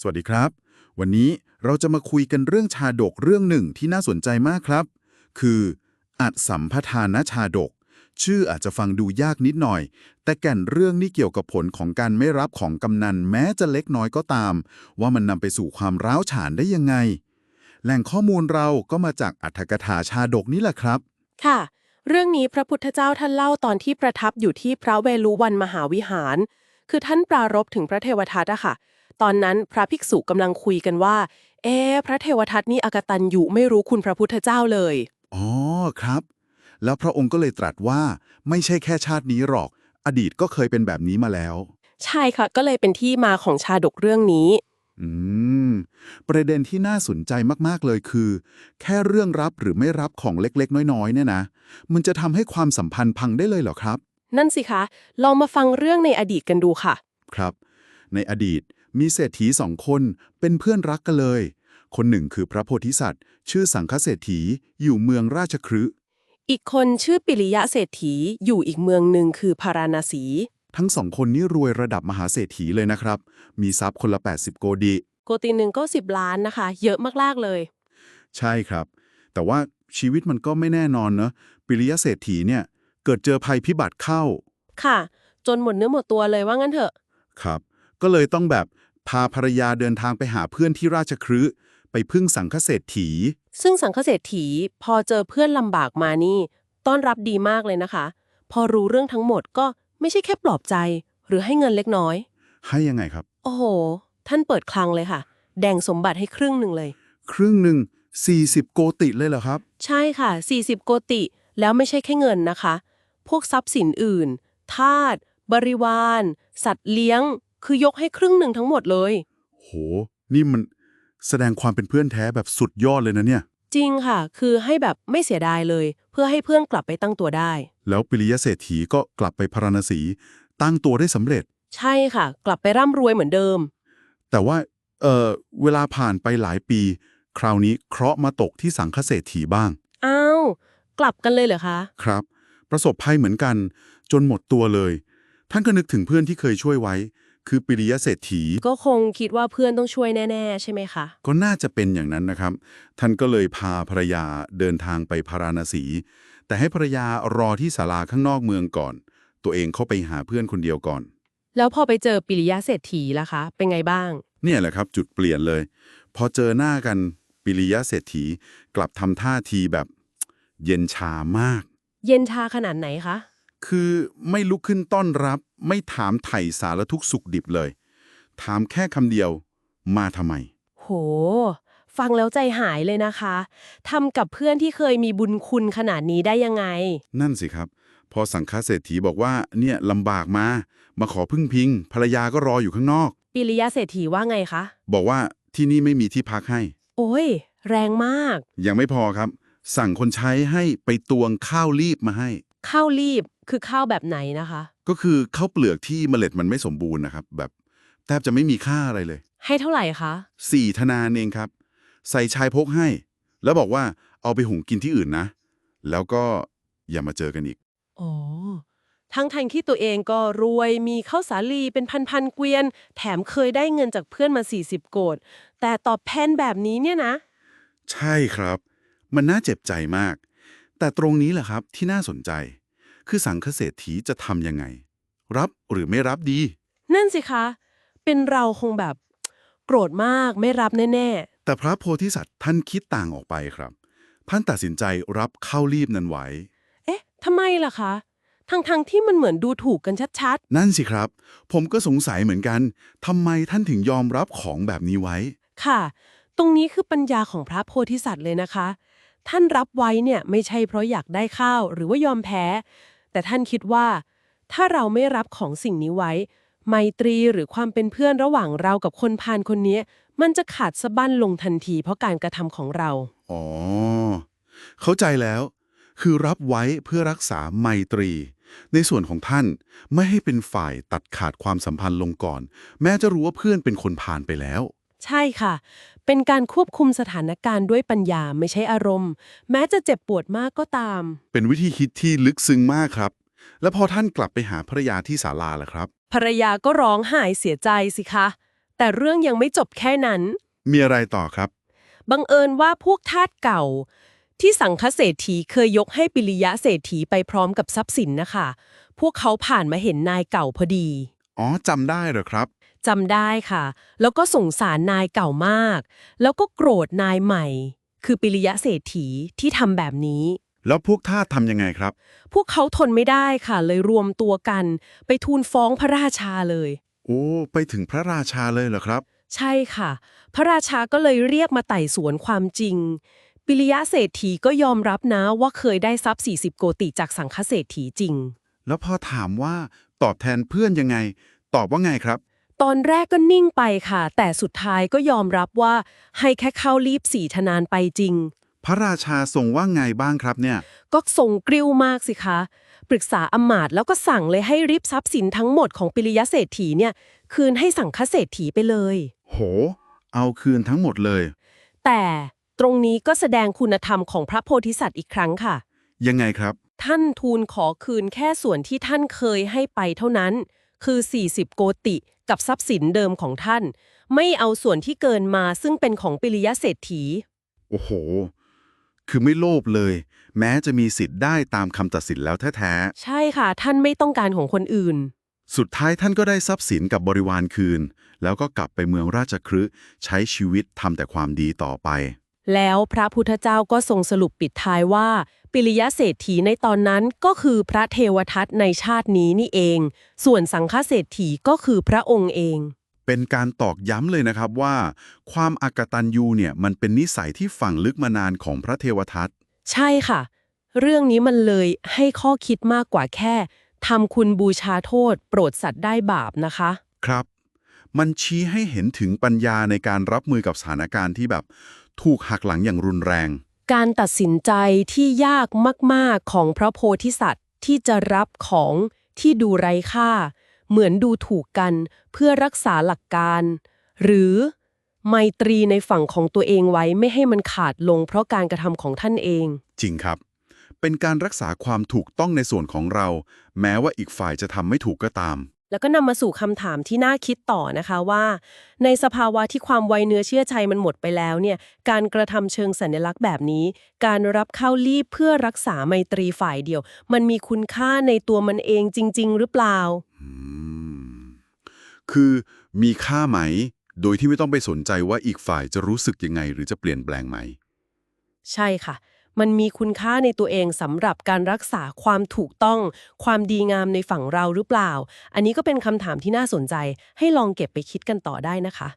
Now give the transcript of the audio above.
สวัสดีครับ วันนี้เราจะมาคุยกันเรื่องชาดกเรื่องหนึ่งที่น่าสนใจมากครับ คืออัดสัมพทานชาดก ชื่ออาจจะฟังดูยากนิดหน่อย แต่แก่นเรื่องนี่เกี่ยวกับผลของการไม่รับของกำนันแม้จะเล็กน้อยก็ตาม ว่ามันนำไปสู่ความร้าวฉานได้ยังไง แหล่งข้อมูลเราก็มาจากอัธกถาชาดกนี่แหละครับ ค่ะ เรื่องนี้พระพุทธเจ้าท่านเล่าตอนที่ประทับอยู่ที่พระเวลุวันมหาวิหาร คือท่านปรารภถึงพระเทวทัตอะค่ะ ตอนนั้นพระภิกษุกำลังคุยกันว่า เอ๊ะพระเทวทัตนี่อกตันอยู่ไม่รู้คุณพระพุทธเจ้าเลย อ๋อครับ แล้วพระองค์ก็เลยตรัสว่าไม่ใช่แค่ชาตินี้หรอก อดีตก็เคยเป็นแบบนี้มาแล้ว ใช่ค่ะ ก็เลยเป็นที่มาของชาดกเรื่องนี้ อืม ประเด็นที่น่าสนใจมากๆเลยคือ แค่เรื่องรับหรือไม่รับของเล็กๆ น้อยๆเนี่ยนะ มันจะทำให้ความสัมพันธ์พังได้เลยเหรอครับ นั่นสิคะ ลองมาฟังเรื่องในอดีตกันดูค่ะ ครับ ในอดีต มีเศรษฐีสองคนเป็นเพื่อนรักกันเลย คนหนึ่งคือพระโพธิสัตว์ ชื่อสังฆเศรษฐีอยู่เมืองราชคฤห์อีกคนชื่อปิริยะเศรษฐีอยู่อีกเมืองหนึ่งคือพาราณสี ทั้งสองคนนี้รวยระดับมหาเศรษฐีเลยนะครับ มีทรัพย์คนละ 80 โกดี โกติหนึ่งก็ 10 ล้านนะคะ เยอะมากๆเลย ใช่ครับ แต่ว่าชีวิตมันก็ไม่แน่นอนเนอะปิริยเศรษฐีเนี่ย เกิดเจอภัยพิบัติเข้า ค่ะ จนหมดเนื้อหมดตัวเลยว่างั้นเถอะ ครับ ก็เลยต้องแบบ พาภรรยาเดินทางไปหาเพื่อนที่ราชคฤห์ไปพึ่งสังฆเศรษฐี ซึ่งสังฆเศรษฐีพอเจอเพื่อนลำบากมานี่ ต้อนรับดีมากเลยนะคะ พอรู้เรื่องทั้งหมดก็ไม่ใช่แค่ปลอบใจ หรือให้เงินเล็กน้อย ให้ยังไงครับ โอ้โห ท่านเปิดคลังเลยค่ะ แดงสมบัติให้ครึ่งหนึ่งเลย ครึ่งหนึ่ง40 โกติเลยเหรอครับ ใช่ค่ะ 40 โกติ แล้วไม่ใช่แค่เงินนะคะ พวกทรัพย์สินอื่น ทาสบริวาร สัตว์เลี้ยง คือยกให้ครึ่งหนึ่งทั้งหมดเลย โห นี่มันแสดงความเป็นเพื่อนแท้แบบสุดยอดเลยนะเนี่ย จริงค่ะ คือให้แบบไม่เสียดายเลย เพื่อให้เพื่อนกลับไปตั้งตัวได้ แล้วปิริยเศรษฐีก็กลับไปพาราณสี ตั้งตัวได้สำเร็จ ใช่ค่ะ กลับไปร่ำรวยเหมือนเดิม แต่ว่าเอ่อเวลาผ่านไปหลายปี คราวนี้เคราะห์มาตกที่สังฆเศรษฐีบ้าง อ้าว กลับกันเลยเหรอคะ ครับ ประสบภัยเหมือนกัน จนหมดตัวเลย ท่านก็นึกถึงเพื่อนที่เคยช่วยไว้ คือปิริยเศรษฐี ก็คงคิดว่าเพื่อนต้องช่วยแน่ ๆ ใช่ไหมคะ ก็น่าจะเป็นอย่างนั้นนะครับ ท่านก็เลยพาภรรยาเดินทางไปพาราณสี แต่ให้ภรรยารอที่ศาลาข้างนอกเมืองก่อน ตัวเองเข้าไปหาเพื่อนคนเดียวก่อน แล้วพอไปเจอปิริยะเศรษฐีล่ะคะ เป็นไงบ้าง เนี่ยแหละครับจุดเปลี่ยนเลย พอเจอหน้ากันปิริยเศรษฐีกลับทำท่าทีแบบ เย็นชามาก เย็นชาขนาดไหนคะ คือไม่ลุกขึ้นต้อนรับ ไม่ถามไถ่สารทุกข์สุขดิบเลย ถามแค่คำเดียว มาทำไม โห ฟังแล้วใจหายเลยนะคะทำกับเพื่อนที่เคยมีบุญคุณขนาดนี้ได้ยังไง นั่นสิครับ พอสังฆเศรษฐีบอกว่าเนี่ยลำบากมา มาขอพึ่งพิง ภรรยาก็รออยู่ข้างนอก ปิริยะเศรษฐีว่าไงคะ บอกว่าที่นี่ไม่มีที่พักให้ โอ้ย แรงมาก ยังไม่พอครับ สั่งคนใช้ให้ไปตวงข้าวรีบมาให้ ข้าวรีบ คือข้าวแบบไหนนะคะ ก็คือข้าวเปลือกที่เมล็ดมันไม่สมบูรณ์นะครับ แบบแทบจะไม่มีค่าอะไรเลย ให้เท่าไหร่คะสี่ธนานเองครับ ใส่ชายพกให้ แล้วบอกว่าเอาไปหุงกินที่อื่นนะ แล้วก็อย่ามาเจอกันอีกอ๋อทั้งทันที่ตัวเองก็รวยมีข้าวสาลีเป็นพันๆเกวียน แถมเคยได้เงินจากเพื่อนมา 40 โกดแต่ตอบแทนแบบนี้เนี่ยนะ ใช่ครับ มันน่าเจ็บใจมาก แต่ตรงนี้แหละครับที่น่าสนใจ คือสังฆเศรษฐีจะทำยังไง รับหรือไม่รับดี นั่นสิคะ เป็นเราคงแบบโกรธมากไม่รับแน่แต่พระโพธิสัตว์ท่านคิดต่างออกไปครับท่านตัดสินใจรับข้าวรีบนั้นไว้ ๆ เอ๊ะทำไมล่ะคะ ทั้งๆที่มันเหมือนดูถูกกันชัดนั่นสิครับ ผมก็สงสัยเหมือนกันทำไมท่านถึงยอมรับของแบบนี้ไว้ ๆ ค่ะ ตรงนี้คือปัญญาของพระโพธิสัตว์เลยนะคะ ท่านรับไว้เนี่ยไม่ใช่เพราะอยากได้ข้าวหรือว่ายอมแพ้ แต่ท่านคิดว่า ถ้าเราไม่รับของสิ่งนี้ไว้ ไมตรีหรือความเป็นเพื่อนระหว่างเรากับคนพาลคนนี้ มันจะขาดสะบั้นลงทันทีเพราะการกระทำของเรา อ๋อ เข้าใจแล้ว คือรับไว้เพื่อรักษาไมตรี ในส่วนของท่านไม่ให้เป็นฝ่ายตัดขาดความสัมพันธ์ลงก่อน แม้จะรู้ว่าเพื่อนเป็นคนผ่านไปแล้ว ใช่ค่ะ เป็นการควบคุมสถานการณ์ด้วยปัญญาไม่ใช่อารมณ์ แม้จะเจ็บปวดมากก็ตาม เป็นวิธีคิดที่ลึกซึ้งมากครับ แล้วพอท่านกลับไปหาภรรยาที่ศาลาล่ะครับ ภรรยาก็ร้องไห้เสียใจสิคะ แต่เรื่องยังไม่จบแค่นั้น มีอะไรต่อครับ บังเอิญว่าพวกทาสเก่า ที่สังคเศรษฐีเคยยกให้ปิริยะเศรษฐีไปพร้อมกับทรัพย์สินนะคะ พวกเขาผ่านมาเห็นนายเก่าพอดี อ๋อจำได้เหรอครับ จำได้ค่ะ แล้วก็สงสารนายเก่ามาก แล้วก็โกรธนายใหม่ คือปิริยะเศรษฐีที่ทำแบบนี้ แล้วพวกทาสทำยังไงครับ พวกเขาทนไม่ได้ค่ะ เลยรวมตัวกัน ไปทูลฟ้องพระราชาเลย โอ้ไปถึงพระราชาเลยเหรอครับ ใช่ค่ะ พระราชาก็เลยเรียกมาไต่สวนความจริง ปิริยะเศรษฐีก็ยอมรับนะว่าเคยได้ทรัพย์ 40 โกติจากสังฆเศรษฐีจริง แล้วพอถามว่าตอบแทนเพื่อนยังไง ตอบว่าไงครับ ตอนแรกก็นิ่งไปค่ะ แต่สุดท้ายก็ยอมรับว่าให้แค่เข้ารีบสี่ธนานไปจริง พระราชาทรงว่าไงบ้างครับเนี่ย ก็ส่งกริ้วมากสิคะ ปรึกษาอำมาตย์แล้วก็สั่งเลยให้ริบทรัพย์สินทั้งหมดของปิริยะเศรษฐีเนี่ย คืนให้สังฆเศรษฐีไปเลย โห เอาคืนทั้งหมดเลย แต่ตรงนี้ก็แสดงคุณธรรมของพระโพธิสัตว์อีกครั้งค่ะ ยังไงครับ ท่านทูลขอคืนแค่ส่วนที่ท่านเคยให้ไปเท่านั้น คือ 40 โกติกับทรัพย์สินเดิมของท่าน ไม่เอาส่วนที่เกินมาซึ่งเป็นของปิริยะเศรษฐี โอ้โห คือไม่โลภเลย แม้จะมีสิทธิ์ได้ตามคำตัดสินแล้วแท้ใช่ค่ะ ท่านไม่ต้องการของคนอื่นๆสุดท้ายท่านก็ได้ทรัพย์สินกับบริวารคืน แล้วก็กลับไปเมืองราชคฤห์ใช้ชีวิตทำแต่ความดีต่อไป แล้วพระพุทธเจ้าก็ทรงสรุปปิดท้ายว่า ปิริยะเศรษฐีในตอนนั้นก็คือพระเทวทัตในชาตินี้นี่เอง ส่วนสังฆเศรษฐีก็คือพระองค์เอง เป็นการตอกย้ำเลยนะครับว่า ความอากตันยูเนี่ยมันเป็นนิสัยที่ฝังลึกมานานของพระเทวทัตใช่ค่ะ เรื่องนี้มันเลยให้ข้อคิดมากกว่าแค่ทำคุณบูชาโทษ โปรดสัตว์ได้บาปนะคะ ครับ มันชี้ให้เห็นถึงปัญญาในการรับมือกับสถานการณ์ที่แบบ ถูกหักหลังอย่างรุนแรง การตัดสินใจที่ยากมากๆของพระโพธิสัตว์ที่จะรับของที่ดูไร้ค่า เหมือนดูถูกกันเพื่อรักษาหลักการ หรือไมตรีในฝั่งของตัวเองไว้ไม่ให้มันขาดลงเพราะการกระทำของท่านเอง จริงครับ เป็นการรักษาความถูกต้องในส่วนของเรา แม้ว่าอีกฝ่ายจะทำไม่ถูกก็ตาม แล้วก็นำมาสู่คำถามที่น่าคิดต่อนะคะว่า ในสภาวะที่ความไวเนื้อเชื่อใจมันหมดไปแล้วเนี่ยการกระทำเชิงสัญลักษณ์แบบนี้ การรับเข้ารีบเพื่อรักษาไมตรีฝ่ายเดียว มันมีคุณค่าในตัวมันเองจริง ๆ หรือเปล่าอืมคือมีค่าไหม โดยที่ไม่ต้องไปสนใจว่าอีกฝ่ายจะรู้สึกยังไง หรือจะเปลี่ยนแปลงไหม ใช่ค่ะ มันมีคุณค่าในตัวเองสำหรับการรักษาความถูกต้อง ความดีงามในฝั่งเราหรือเปล่า อันนี้ก็เป็นคำถามที่น่าสนใจ ให้ลองเก็บไปคิดกันต่อได้นะคะ